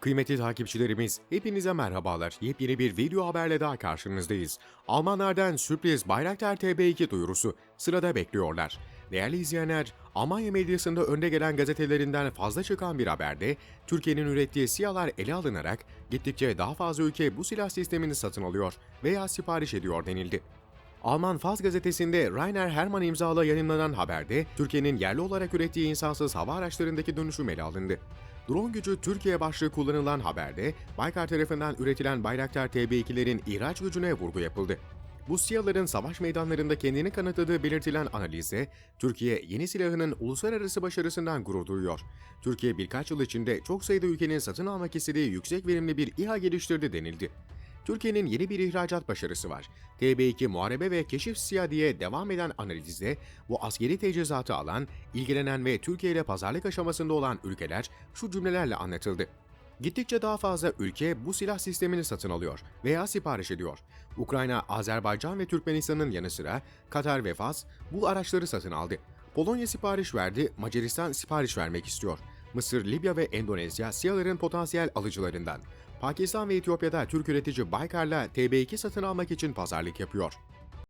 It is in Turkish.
Kıymetli takipçilerimiz, hepinize merhabalar. Yepyeni bir video haberle daha karşınızdayız. Almanlardan sürpriz Bayraktar TB2 duyurusu sırada bekliyorlar. Değerli izleyenler, Almanya medyasında önde gelen gazetelerinden fazla çıkan bir haberde, Türkiye'nin ürettiği SİHA'lar ele alınarak gittikçe daha fazla ülke bu silah sistemini satın alıyor veya sipariş ediyor denildi. Alman Faz gazetesinde Rainer Hermann imzalı yayınlanan haberde Türkiye'nin yerli olarak ürettiği insansız hava araçlarındaki dönüşüm ele alındı. Drone gücü Türkiye başlığı kullanılan haberde Baykar tarafından üretilen Bayraktar TB2'lerin ihraç gücüne vurgu yapıldı. Bu SİHA'ların savaş meydanlarında kendini kanıtladığı belirtilen analizde, Türkiye yeni silahının uluslararası başarısından gurur duyuyor. Türkiye birkaç yıl içinde çok sayıda ülkenin satın almak istediği yüksek verimli bir İHA geliştirdi denildi. Türkiye'nin yeni bir ihracat başarısı var. TB2 muharebe ve keşif SİHA diye devam eden analizde bu askeri teçhizatı alan, ilgilenen ve Türkiye ile pazarlık aşamasında olan ülkeler şu cümlelerle anlatıldı. Gittikçe daha fazla ülke bu silah sistemini satın alıyor veya sipariş ediyor. Ukrayna, Azerbaycan ve Türkmenistan'ın yanı sıra Katar ve Fas bu araçları satın aldı. Polonya sipariş verdi, Macaristan sipariş vermek istiyor. Mısır, Libya ve Endonezya SİHA'ların potansiyel alıcılarından. Pakistan ve Etiyopya'da Türk üretici Baykar'la TB2 satın almak için pazarlık yapıyor.